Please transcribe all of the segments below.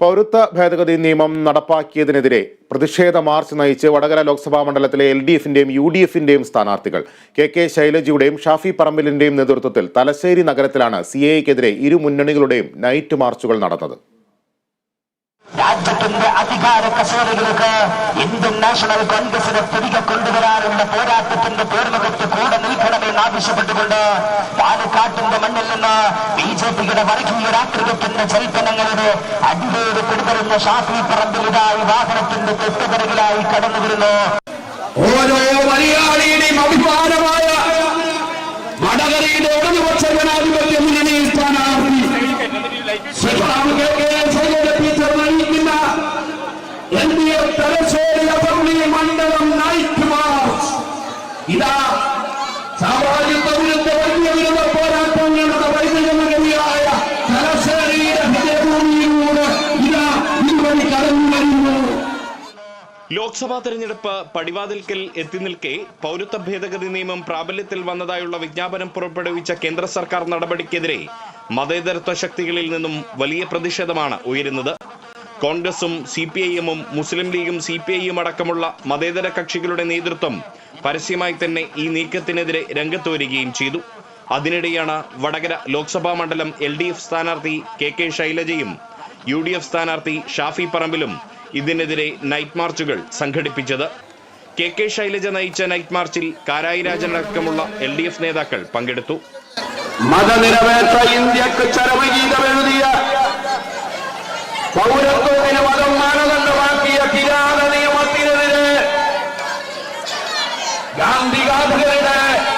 പൗരത്വ ഭേദഗതി നിയമം നടപ്പാക്കിയതിനെതിരെ പ്രതിഷേധ മാർച്ച് നയിച്ച് വടകര ലോക്സഭാ മണ്ഡലത്തിലെ എൽ ഡി എഫിന്റെയും യു ഡി എഫിന്റെയും സ്ഥാനാർത്ഥികൾ കെ കെ ശൈലജയുടെയും ഷാഫി പറമ്പിലിന്റെയും നേതൃത്വത്തിൽ തലശ്ശേരി നഗരത്തിലാണ് സി എക്കെതിരെ ഇരു മുന്നണികളുടെയും നൈറ്റ് മാർച്ചുകൾ നടന്നത്. രാജ്യത്തിന്റെ അധികാര കസേരകൾക്ക് ഇന്ത്യൻ നാഷണൽ കോൺഗ്രസിനെ തിരികെ കൊണ്ടുവരാനുള്ള പോരാട്ടത്തിന്റെ പേർമുഖത്ത് കൂടെ നിൽക്കണമെന്ന് ആവശ്യപ്പെട്ടുകൊണ്ട് പാലക്കാട്ടിന്റെ മണ്ണിൽ നിന്ന് ബി ജെ പിയുടെ വർഗീയ രാഷ്ട്രീയത്തിന്റെ ചരിത്രം പിടിതരുന്ന ഷാഫി പറമ്പിലിതാ വാഹനത്തിന്റെ തെറ്റുപിറകിലായി കടന്നു വരുന്നു. ഓരോ മലയാളിയുടെയും അഭിമാനമായ വടകരയുടെ ഇടതുപക്ഷ ജനാധിപത്യ മുന്നണി സ്ഥാനാർത്ഥി നയിക്കുന്ന L D F Thalassery assembly മണ്ഡലം മാർച്ച് ഇതാ സാമാജിക പൗരത്വ വലിയ വിരുദ്ധ ലോക്സഭാ തെരഞ്ഞെടുപ്പ് പടിവാതിൽക്കൽ എത്തി നിൽക്കെ പൗരത്വ ഭേദഗതി നിയമം പ്രാബല്യത്തിൽ വന്നതായുള്ള വിജ്ഞാപനം പുറപ്പെടുവിച്ച കേന്ദ്ര സർക്കാർ നടപടിക്കെതിരെ മതേതരത്വ ശക്തികളിൽ നിന്നും വലിയ പ്രതിഷേധമാണ് ഉയരുന്നത്. കോൺഗ്രസും സി പി ഐ എമ്മും മുസ്ലിം ലീഗും സി പി ഐയും അടക്കമുള്ള മതേതര കക്ഷികളുടെ നേതൃത്വം പരസ്യമായി തന്നെ ഈ നീക്കത്തിനെതിരെ രംഗത്ത് വരികയും ചെയ്തു. അതിനിടെയാണ് വടകര ലോക്സഭാ മണ്ഡലം എൽ ഡി എഫ് സ്ഥാനാർത്ഥി കെ കെ ശൈലജയും യു ഡി എഫ് സ്ഥാനാർത്ഥി ഷാഫി പറമ്പിലും ഇതിനെതിരെ നൈറ്റ് മാർച്ചുകൾ സംഘടിപ്പിച്ചത്. കെ കെ ശൈലജ നയിച്ച നൈറ്റ് മാർച്ചിൽ കാരായി രാജൻ അടക്കമുള്ള എൽ ഡി എഫ് നേതാക്കൾ പങ്കെടുത്തു. മതനിരപേക്ഷ ഇന്ത്യയ്ക്ക്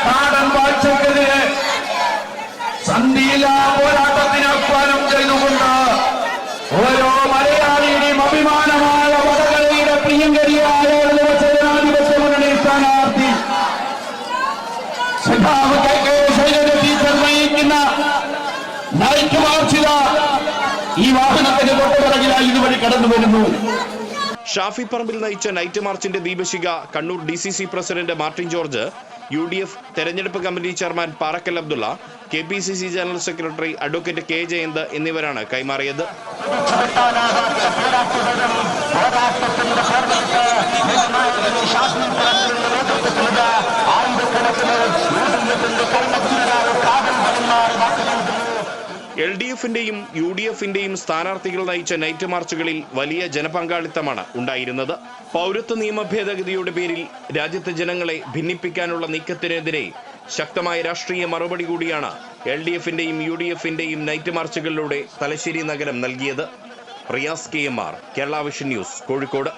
നാടൻ വാഴ്ചക്കെതിരെ സന്ധിയില്ലാ പോരാട്ടത്തിന് ആഹ്വാനം ചെയ്തുകൊണ്ട് ഓരോ മലയാളിയുടെയും അഭിമാനമായ വടകരയുടെ പ്രിയങ്കരിയായ ഇടതുപക്ഷ ജനാധിപത്യ മുന്നണി സ്ഥാനാർത്ഥി സഖാവ് കെ കെ ശൈലജ ടീച്ചർ നയിക്കുന്ന നൈറ്റ് മാർച്ചിത. ഈ വാഹനത്തിന് തൊട്ടുപിറകിലായി ഇതുവഴി കടന്നു വരുന്നു. ഷാഫി പറമ്പിൽ നയിച്ച നൈറ്റ് മാർച്ചിന്റെ ദീപശിക Kannur D C C president Martin George U D F തെരഞ്ഞെടുപ്പ് committee chairman Parakkal Abdulla K P C C general secretary advocate K Jayanth എന്നിവരാണ് കൈമാറിയത്. എൽ ഡി എഫിന്റെയും യു ഡി എഫിന്റെയും സ്ഥാനാർത്ഥികൾ നയിച്ച നൈറ്റ് മാർച്ചുകളിൽ വലിയ ജനപങ്കാളിത്തമാണ് ഉണ്ടായിരുന്നത്. പൗരത്വ നിയമ ഭേദഗതിയുടെ പേരിൽ രാജ്യത്തെ ജനങ്ങളെ ഭിന്നിപ്പിക്കാനുള്ള നീക്കത്തിനെതിരെ ശക്തമായ രാഷ്ട്രീയ മറുപടി കൂടിയാണ് എൽ ഡി എഫിന്റെയും യു ഡി എഫിന്റെയും നൈറ്റ് മാർച്ചുകളിലൂടെ തലശ്ശേരി നഗരം നൽകിയത്. Riyas K M R Kerala vision news Kozhikode.